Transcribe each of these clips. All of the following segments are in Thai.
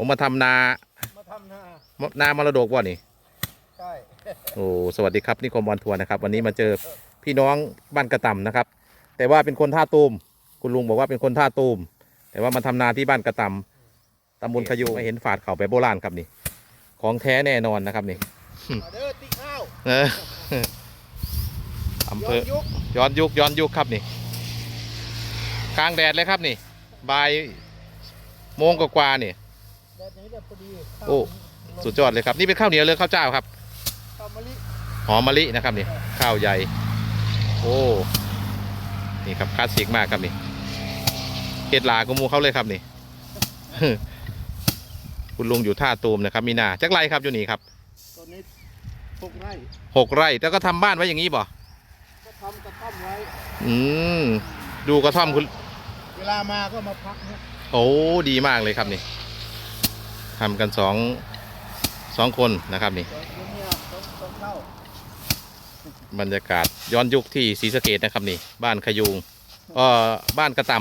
ผมมาทำนามาทำนานามรดกว่ะนี่ใช่โอ้สวัสดีครับนิคมวันทัวร์นะครับ วันนี้มาเจอพี่น้องบ้านกระต่ำนะครับ แต่ว่าเป็นคนท่าตูมคุณลุงบอกว่าเป็นคนท่าตูมแต่ว่ามาทำนาที่บ้านกระต่ำตำบลขยูมาเห็นฝาดเขาแบบโบราณครับนี่ ของแท้แน่นอนนะครับนี่มาเด้อตีข้าวเอออำเภย้ออนยุคย้อนยุคย้อนยุคครับนี่กลางแดดเลยครับนี่บ่ายโมงกว่าๆนี่ แดดนี้แดดพอดีข้าวโอ้ สุดยอดเลยครับ นี่เป็นข้าวเหนียวเลยข้าวเจ้าครับ ข้าวมะลิหอมมะลินะครับนี่ข้าวใหญ่ โอ้นี่ครับคลาสสิกมากครับนี่เห็ดหลากบหมูเขาเลยครับนี่ คุณลุงอยู่ท่าตูมนะครับ มีนาจักไรครับอยู่นี่ครับตอนนี้ปลูกไร่หกไร่แล้วก็ทำบ้านไว้อย่างนี้บ่ก็ทำกระท่อมไว้ อืมดูกระท่อมคุณ เวลามาก็มาพักเนี่ยโอ้ดีมากเลยครับนี่ ทำกันสองสองคนนะครับนี่บรรยากาศย้อนยุคที่ศรีสะเกดนะครับนี่ บ้านขยุงเอ่อบ้านกระต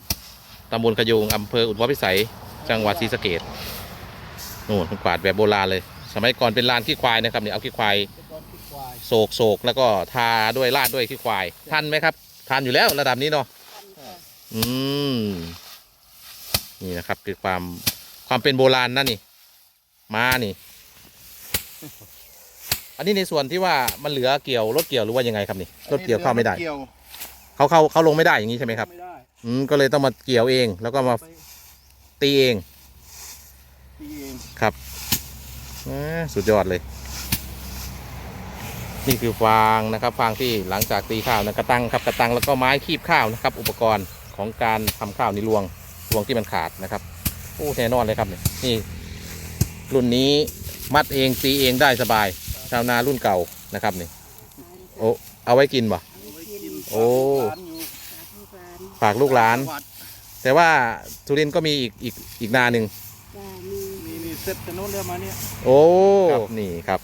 ำตำบลขยุงอำเภออุทุมพิสัย จังหวัดศรีสะเกดนู่นกวาดแบบโบราณเลย สมัยก่อนเป็นลานขี้ควายนะครับนี่เอาขี้ควายเป็นตอนที่ควายโศกโศกแล้วก็ทาด้วยราดด้วยขี้ควายทันไหมครับทันอยู่แล้วระดับนี้เนาะอืมนี่นะครับคือความ ความเป็นโบราณนั่นนี่มานี่ อันนี้ในส่วนที่ว่ามันเหลือเกี่ยวรถเกี่ยวหรือว่ายังไงครับนี่รถเกี่ยวเข้าไม่ได้เกี่ยวเขาเข้าเขาลงไม่ได้อย่างนี้ใช่ไหมครับไม่ได้อืมก็เลยต้องมาเกี่ยวเอง แล้วก็มาไปตีเองตีเองครับอ่าสุดยอดเลย นี่คือฟางนะครับฟางที่หลังจากตีข้าวนะกระตังครับกระตังแล้วก็ไม้คีบข้าวนะครับ อุปกรณ์ของการทำข้าวในรวงรวงที่มันขาดนะครับ โอ้แน่นอนเลยครับเนี่ยนี่รุ่นนี้มัดเองตีเองได้สบาย ชาวนารุ่นเก่านะครับนี่โอ้เอาไว้กินบ่เอาไว้กินโอ้ร้านอยู่ฝากลูกหลานจังวัดแต่ว่าสุรินทร์ก็มีอีกอีกอีกนาหนึ่งนี่นี่เสร็จแต่โน้นเรือมาเนี่ยโอ้นี่ครับ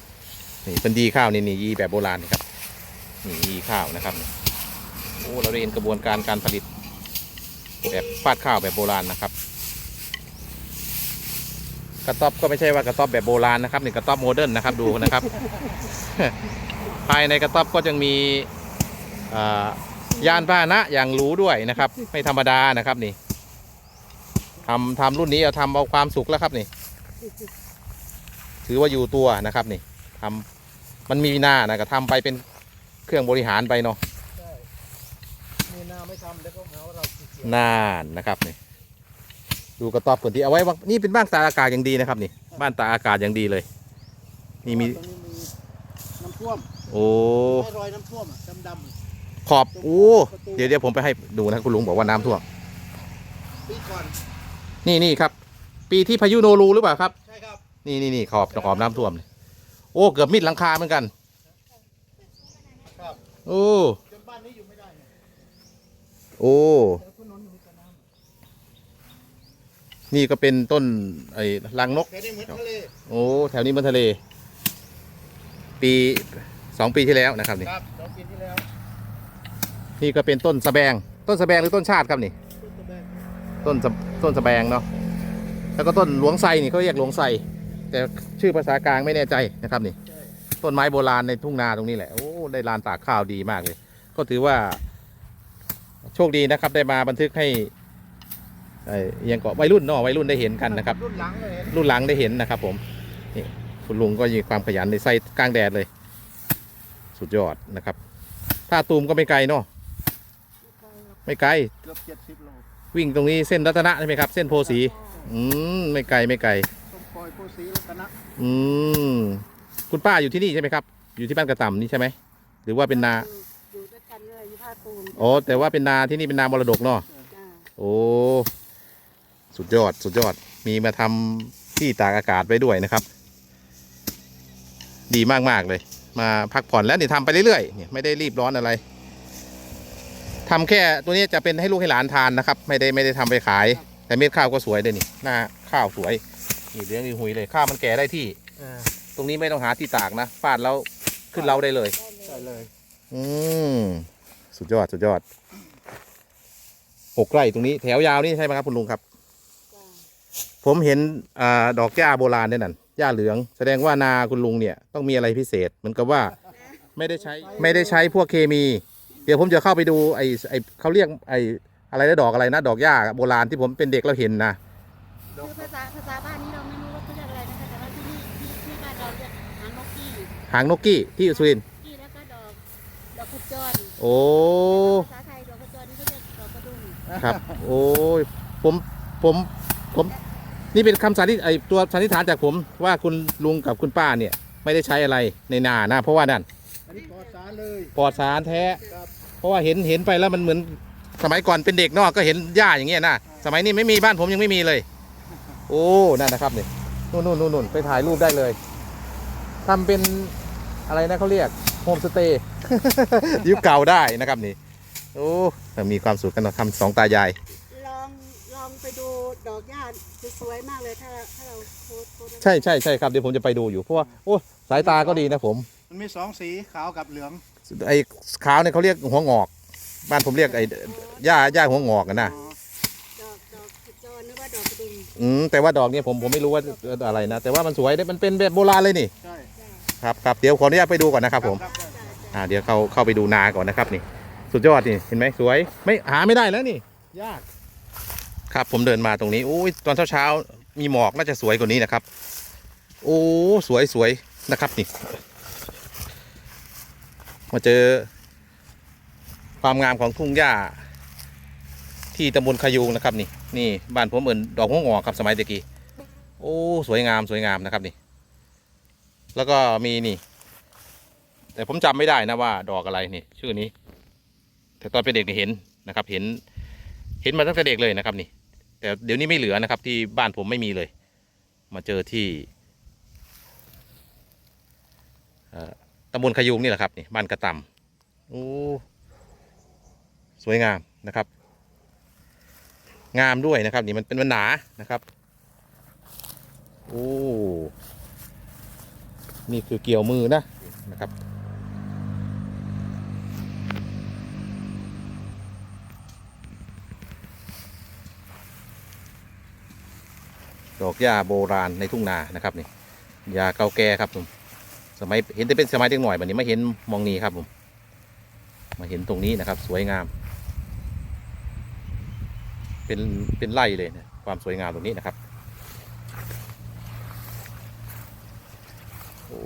นี่เป็นดีข้าวนี่นี่ยีแบบโบราณนี่ครับนี่ยีข้าวนะครับนี่โอ้เราเรียนกระบวนการการผลิตแบบฟาดข้าวแบบโบราณนะครับ กระต๊อบก็ไม่ใช่ว่ากระต๊อบแบบโบราณนะครับนี่กระต๊อบโมเดิร์นนะครับดูนะครับ ภายในกระต๊อบก็จะมีอ่ายานพาหนะอย่างหรูด้วยนะครับ ไม่ธรรมดานะครับนี่ทำทำรุ่นนี้เอาทำเอาความสุขแล้วครับนี่ ถือว่าอยู่ตัวนะครับนี่ทำมันมีหน้านะก็ทำไปเป็นเครื่องบริหารไปเนาะใช่มีนาไม่ทำแล้วก็หาว่าเราขี้เกียจนานนะครับนี่ ดูกระต๊อบพื้นที่เอาไว้ว่านี่เป็นบ้านตากอากาศอย่างดีนะครับนี่บ้านตากอากาศอย่างดีเลย นี่มีตรงนี้มีน้ำท่วมโอ้ไม่รอยน้ำท่วมอะดำๆขอบโอ้เดี๋ยวเดี๋ยวผมไปให้ดูนะคุณลุงบอกว่าน้ำท่วมปีก่อนนี่นี่ครับ ปีที่พายุโนรูหรือเปล่าครับใช่ครับนี่นี่นี่ขอบขอบน้ำท่วมเลยโอ้เกือบมิดหลังคาเหมือนกันครับโอ้จนบ้านนี้อยู่ไม่ได้เนี่ยโอ้ แต่ถนนอยู่กับน้ นี่ก็เป็นต้นไอ้รังนกำแต่นี่เหมือนทะเลโอ้แถวนี้มันทะเล ปีสองปีที่แล้วนะครับนี่ ครับสองปีที่แล้วนี่ก็เป็นต้นสะแบง ต้นสะแบงหรือต้นชาติครับนี่ ต้นตะแบงต้นสะต้นสะแบงเนาะ แล้วก็ต้นหลวงไทรนี่เขาเรียกหลวงไทรแต่ชื่อภาษากลางไม่แน่ใจนะครับนี่ ใช่ต้นไม้โบราณในทุ่งนาตรงนี้แหละ โอ้ ได้ลานตากข้าวดีมากเลย ก็ถือว่า โชคดีนะครับ ได้มาบันทึกให้ ไอ้ยังเกาะวัยรุ่นเนาะวัยรุ่นได้เห็นกันนะครับ รุ่นหลังเลยเห็นรุ่นหลังได้เห็นนะครับ ผมนี่คุณลุงก็มีความขยันในใส่กลางแดดเลย สุดยอดนะครับ ถ้าตูมก็ไม่ไกลเนาะไม่ไกลเกือบเจ็ดสิบโลวิ่งตรงนี้เส้นรัตนะใช่ไหมครับ เส้นโพสีอืมไม่ไกลไม่ไกลต้มปล่อยโพสีรัตนะอืมคุณป้าอยู่ที่นี่ใช่ไหมครับ อยู่ที่บ้านกระต่ำนี่ใช่ไหมหรือว่าเป็นนาอยู่ด้วยกันเลยอยู่ท่าตูนอ๋อแต่ว่าเป็นนาที่นี่เป็นนามรดกเนาะจ้าโอ้ สุดยอดสุดยอดมีมาทำที่ตากอากาศไว้ด้วยนะครับ ดีมากๆเลย มาพักผ่อนแล้วนี่ทำไปเรื่อยๆเนี่ยไม่ได้รีบร้อนอะไรทำแค่ตัวนี้จะเป็นให้ลูกให้หลานทานนะครับ ไม่ได้ไม่ได้ทำไปขาย แต่เม็ดข้าวก็สวยเลยนี่หน้าข้าวสวยนี่เลี้ยงดีหุยเลยข้าวมันแก่ได้ที่อ่าตรงนี้ไม่ต้องหาที่ตากนะฟาดแล้วขึ้นเราได้เลยใช่เลย อืมสุดยอดสุดยอดหกไร่ตรงนี้แถวยาวนี่ใช่ไหมครับคุณลุงครับจ้า ผมเห็นอ่าดอกหญ้าโบราณเนี่ยนั่นหญ้าเหลือง แสดงว่านาคุณลุงเนี่ยต้องมีอะไรพิเศษ เหมือนกับว่าไม่ได้ใช้ไม่ได้ใช้พวกเคมี เดี๋ยวผมจะเข้าไปดูไอ้ไอ้เขาเรียกไอ้อะไรนะดอกอะไรนะ ดอกหญ้าโบราณที่ผมเป็นเด็กแล้วเห็นนะคือภาษาภาษาบ้านนี้เราไม่รู้ว่าเขาเรียกอะไรนะคะแต่ว่าที่นี่ที่ที่บ้านเราเรียกหางนกกี้หางนกกี้ที่สุรินทร์กี้แล้วก็ดอกดอกกุจรโอ้ภาษาไทยดอกกุจรนี่เขาเรียกดอกกระดุมครับ โอ้ยผมผมผม นี่เป็นคำสันนิษไอตัวสันนิษฐานจากผมว่าคุณลุงกับคุณป้าเนี่ย ไม่ได้ใช้อะไรในนานะ เพราะว่านั่นอันนี้ปลอดสารเลยปลอดสารแท้ ครับเพราะว่าเห็นเห็นไปแล้วมันเหมือนสมัยก่อนเป็นเด็กเนอกก็เห็นหญ้าอย่างเงี้ยนะสมัยนี้ไม่มีบ้านผมยังไม่มีเลย โอ้นั่นนะครับนี่นู่นนู่นนู่นนู่นไปถ่ายรูปได้เลยทำเป็นอะไรนะเขาเรียกโฮมสเตย์ ยุคเก่าได้นะครับนี่โอ้มีความสุขกันเนอะทำสองตายายลองลองไป ดูดอกหญ้าสวยๆมากเลยถ้าถ้าเราโพสต์โพสต์ใช่ใช่ใช่ครับเดี๋ยวผมจะไปดูอยู่เพราะว่าโอ้สายตาก็ดีนะผมมันมีสองสีขาวกับเหลืองไอ้ขาวเนี่ยเขาเรียกหัวงอก บ้านผมเรียกไอ้หญ้าหญ้าหัวงอกอะนะอ๋อดอกดอกกุจรนึกว่าดอกกระดุมอืมแต่ว่าดอกเนี่ยผมผมไม่รู้ว่าอะไรนะ แต่ว่ามันสวยมันเป็นแบบโบราณเลยนี่ใช่ครับครับเดี๋ยวขออนุญาตไปดูก่อนนะครับผม ครับครับอ่าเดี๋ยวเข้าเข้าไปดูนาก่อนนะครับนี่ สุดยอดนี่เห็นไหมสวยไม่หาไม่ได้แล้วนี่ ยาก ครับผมเดินมาตรงนี้โอ้ยตอนเช้าเช้าๆมีหมอกน่าจะสวยกว่านี้นะครับ โอ้สวยสวยนะครับนี่ มาเจอ ความงามของทุ่งหญ้า ที่ตำบลขยูงนะครับนี่นี่บ้านผมเหมือนดอกหัวงอกครับสมัยตะกี้โอ้สวยงามสวยงามนะครับนี่ แล้วก็มีนี่ แต่ผมจำไม่ได้นะว่า ดอกอะไรนี่ ชื่อนี้ แต่ตอนเป็นเด็กนี่เห็นนะครับ เห็น เห็นมาตั้งแต่เด็กเลยนะครับนี่ แต่เดี๋ยวนี้ไม่เหลือนะครับ ที่บ้านผมไม่มีเลย มาเจอที่ตำบลขยุงนี่แหละครับนี่บ้านกระตำโอ้สวยงามนะครับ งามด้วยนะครับ นี่มันเป็นมันหนานะครับโอ้นี่คือเกี่ยวมือนะนะครับ ดอกหญ้าโบราณในทุ่งนานะครับนี่ยาเก่าแก่ครับผมสมัยเห็นแต่เป็นสมัยเด็กหน่อยแบบนี้ไม่เห็นมองนี้ครับผมมาเห็นตรงนี้นะครับ สวยงาม เป็นเป็นไร่เลยนะความสวยงามตรงนี้นะครับโอ้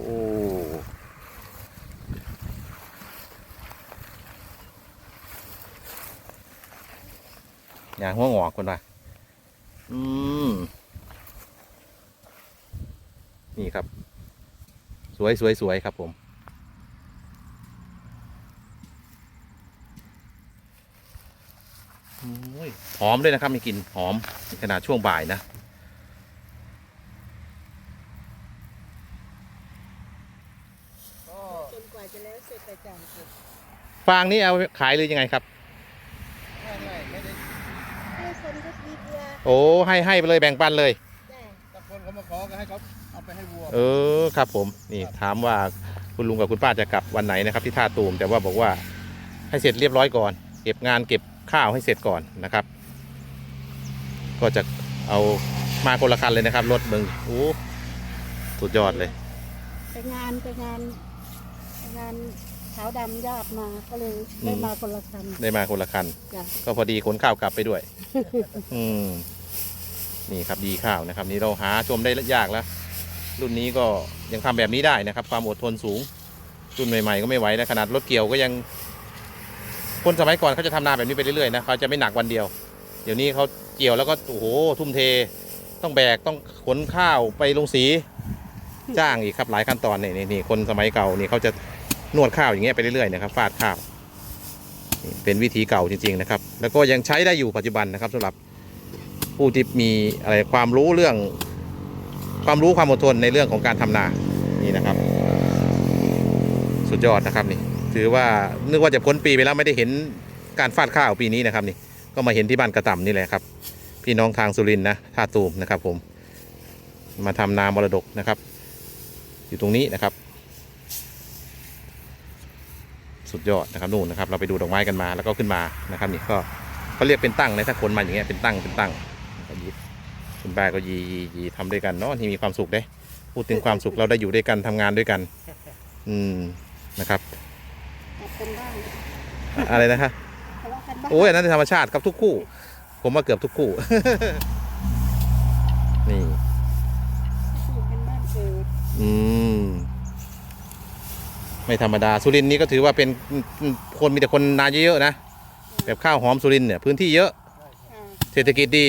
ยางหัวงอกคนว่าอืม นี่ครับ สวยสวยสวยครับผมโอ้ยหอมด้วยนะครับมีกลิ่นหอมในขนาดช่วงบ่ายนะก็จนกว่าจะแล้วเสร็จแต่จางเสร็จฟางนี่เอาขายหรือยังไงครับ ไม่ไม่ไม่ได้ให้คนก็มีเกลือโอ้ให้ให้ไปเลยแบ่งปันเลย ได้ถ้าคนเขามาขอก็ให้เขา เอาไปให้วัวเออครับผมนี่ถามว่าคุณลุงกับคุณป้าจะกลับวันไหนนะครับ ที่ท่าตูมแต่ว่าบอกว่าให้เสร็จเรียบร้อยก่อน เก็บงานเก็บข้าวให้เสร็จก่อนนะครับ ก็จะเอามาคนละคันเลยนะครับ รถมึงโอ้สุดยอดเลย ไปงานไปงานไปงานขาวดำญาติมาก็เลยได้มาคนละคันได้มาคนละคันจ้ะก็พอดีขนข้าวกลับไปด้วย อืมนี่ครับดีข้าวนะครับ นี่เราหาชมได้ยากแล้ว รุ่นนี้ก็ยังทำแบบนี้ได้นะครับ ความอดทนสูง รุ่นใหม่ๆก็ไม่ไหวนะขนาดรถเกี่ยวก็ยัง คนสมัยก่อนเขาจะทำนาแบบนี้ไปเรื่อยๆนะเขาจะไม่หนักวันเดียว เดี๋ยวนี้เขาเกี่ยวแล้วก็โอ้โหทุ่มเท ต้องแบกต้องขนข้าวไปลงสีจ้างอีกครับหลายขั้นตอนนี่นี่คนสมัยเก่านี่เขาจะนวดข้าวอย่างเงี้ยไปเรื่อยๆนะครับฟาดข้าวเป็นวิธีเก่าจริง ๆ นะครับ แล้วก็ยังใช้ได้อยู่ปัจจุบันนะครับสำหรับผู้ที่มีอะไรความรู้เรื่อง ความรู้ความอดทนในเรื่องของการทำนานี่นะครับ สุดยอดนะครับนี่ ถือว่านึกว่าจะพ้นปีไปแล้วไม่ได้เห็นการฟาดข้าวปีนี้นะครับ นี่ก็มาเห็นที่บ้านกระต่ำนี่แหละครับ พี่น้องทางสุรินนะท่าตูมนะครับ ผม มาทำนามรดกนะครับ อยู่ตรงนี้นะครับ สุดยอดนะครับนู่นนะครับ เราไปดูดอกไม้กันมาแล้วก็ขึ้นมานะครับ นี่ก็เขาเรียกเป็นตั้งนะถ้าคนมาอย่างเงี้ยเป็นตั้งเป็นตั้งยิบ คุณป้าก็ยียียีทำด้วยกันเนาะที่มีความสุขเด้ พูดถึงความสุขเราได้อยู่ด้วยกันทำงานด้วยกัน อืมนะครับตัดกันบ้างอะอะไรนะครับทะเลาะกันบ้างโอ้ยอันนั้นธรรมชาติครับทุกคู่ ผมมาเกือบทุกคู่ นี่ อยู่เป็นบ้านเกิดอืม ไม่ธรรมดาสุรินทร์นี่ก็ถือว่าเป็นคนมีแต่คนนาเยอะๆนะแบบข้าวหอมสุรินทร์เนี่ยพื้นที่เยอะ ค่ะเศรษฐกิจดี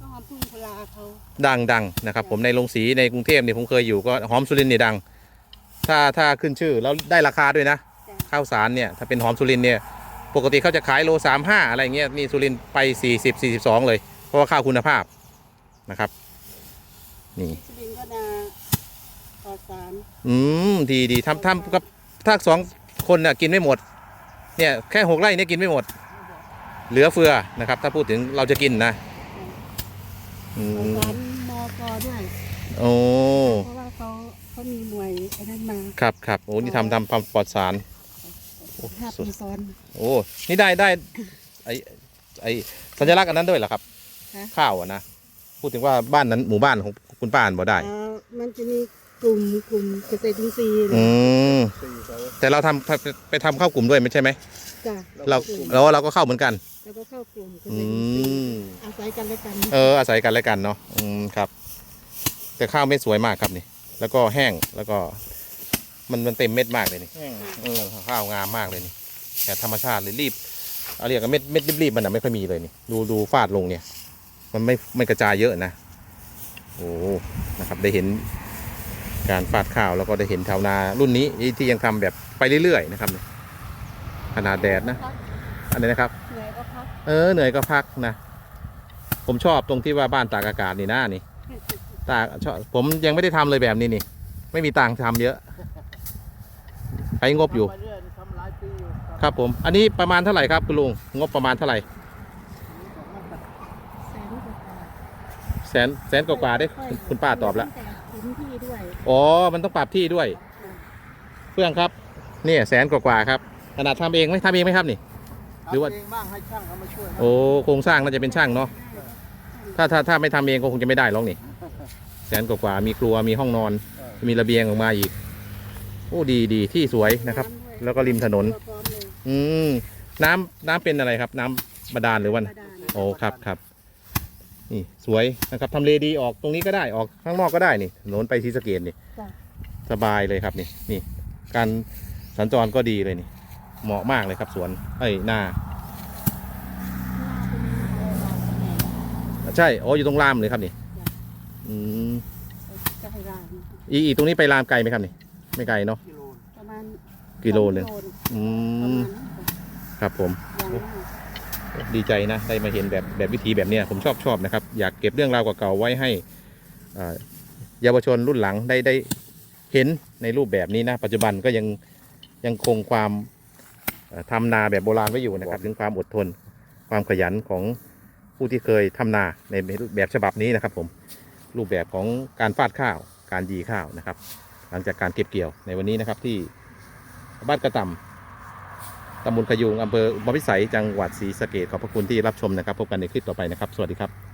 ต้องหอมพึ่งพลาเขา ดังดังนะครับ ผมในโรงสีในกรุงเทพเนี่ยผมเคยอยู่ก็หอมสุรินทร์เนี่ยดัง ถ้าถ้าขึ้นชื่อแล้วได้ราคาด้วยนะจ้ะข้าวสารเนี่ยถ้าเป็นหอมสุรินทร์เนี่ยปกติเขาจะขายโลสามห้าอะไรเงี้ยนี่สุรินทร์ไปสี่สิบสี่สิบสองเลย เพราะว่าข้าวคุณภาพนะครับนี่สุรินทร์ก็นาปลอดสารอืมดีดีทำทำกับถ้าสองคนน่ะกินไม่หมด เนี่ยแค่หกไร่เนี่ยกินไม่หมด เหลือเฟือนะครับ ถ้าพูดถึงเราจะกินนะอืปลอดมสารมอกอด้วย โอ้เพราะว่าเขาเขามีหน่วยไอ้นั่นมาครับครับโอ้นี่ทำทำทำปลอดสารห้าสุด ปีซ้อน โอ้นี่ได้ได้ไอไอสัญลักษณ์อันนั้นด้วยเหรอครับ ฮะ ข้าวอะนะพูดถึงว่าบ้านนั้นหมู่บ้านของคุณป้าอ่านบ่ได้อ่ามันจะมีกลุ่มกลุ่มเกษตรอินทรีย์อืมสี่เขาแต่เราทำไปไปทำเข้ากลุ่มด้วยไม่ใช่ไหมจ้ะเราเราเราก็เข้าเหมือนกันแล้วก็เข้ากลุ่มเกษอืตรอินทรีย์มอาศัยกันและกัน เอออาศัยกันและกันเนาะอืมครับ แต่ข้าวเม็ดสวยมากครับนี่ แล้วก็แห้งแล้วก็ มันมันเต็มเม็ดมากเลยนี่แห้งเออข้าวงามมากเลยนี่แต่ธรรมชาติเลยรีบเอาเรียกกันเม็ดเม็ดรีบๆมันอะไม่ค่อยมีเลยนี่ดูดูฟาดลงเนี่ย มันไม่ไม่กระจายเยอะนะโอ้นะครับได้เห็นการฟาดข้าวแล้วก็ได้เห็นชาวนารุ่นนี้ที่ยังทำแบบไปเรื่อยๆนะครับเนี่ยขนาดแดดนะพักอันนี้นะครับเหนื่อยก็พักเออเหนื่อยก็พักนะ ผมชอบตรงที่ว่าบ้านตากอากาศนี่หน้านี่ ตากชอบผมยังไม่ได้ทำเลยแบบนี้นี่ ไม่มีตังค์ทำเยอะใช้งบอยู่ ทำมาเรื่อยทำหลายปีอยู่ครับผม อันนี้ประมาณเท่าไหร่ครับคุณลุงงบประมาณเท่าไหร่แสนกว่าบาทแสนแสนกว่าๆได้คุณคุณป้าตอบแล้วแต่พื้นที่ด้วยอ๋อ มันต้องปรับที่ด้วยเฟื่องครับ เนี่ยแสนกว่าๆครับ ขนาดทำเองไหมทำเองไหมครับนี่ หรือว่า ทำเองบ้างให้ช่างเขามาช่วยนะโอ้โครงสร้างน่าจะเป็นช่างเนาะ ถ้าถ้าถ้าไม่ทำเองก็คงจะไม่ได้หรอกนี่ แสนกว่าๆมีครัวมีห้องนอน มีระเบียงออกมาอีกโอ้ดีดีที่สวยนะครับ แล้วก็ริมถนนพร้อมเลยอืมน้ำน้ำเป็นอะไรครับ น้ำบาดาลหรือว่าบาดาลโอ้ครับครับนี่สวยนะครับทำเลดีออกตรงนี้ก็ได้ออกข้างนอกก็ได้นี่ถนนไปศรีสะเกดนี่ จ้ะสบายเลยครับนี่นี่ การสัญจรก็ดีเลยนี่ เหมาะมากเลยครับสวนเอ้ยนาใช่อ๋ออยู่ตรงรามเลยครับนี่ อืมจะให้รานอีอีกตรงนี้ไปรามไกลไหมครับนี่ไม่ไกลเนาะกิโลประมาณกิโลหนึงสองอืประมมาณนั้นครับผม อย่างนั้น ดีใจนะ ได้มาเห็นแบบแบบวิธีแบบเนี้ยผมชอบชอบนะครับ อยากเก็บเรื่องราวเก่าๆไว้ให้อ่าเยาวชนรุ่นหลังได้ได้เห็นในรูปแบบนี้นะ ปัจจุบันก็ยังยังคงความเอ่อทำนาแบบโบราณไว้อยู่นะครับ ถึงความอดทน ความขยันของผู้ที่เคยทำนาในแบบฉบับนี้นะครับผม รูปแบบของการฟาดข้าว การยีข้าวนะครับ หลังจากการเก็บเกี่ยวในวันนี้นะครับที่บ้านกระตำตำบลขยุงอำเภออุบลพิสัยจังหวัดศรีสะเกดขอบพระคุณที่รับชมนะครับ พบกันในคลิปต่อไปนะครับ สวัสดีครับ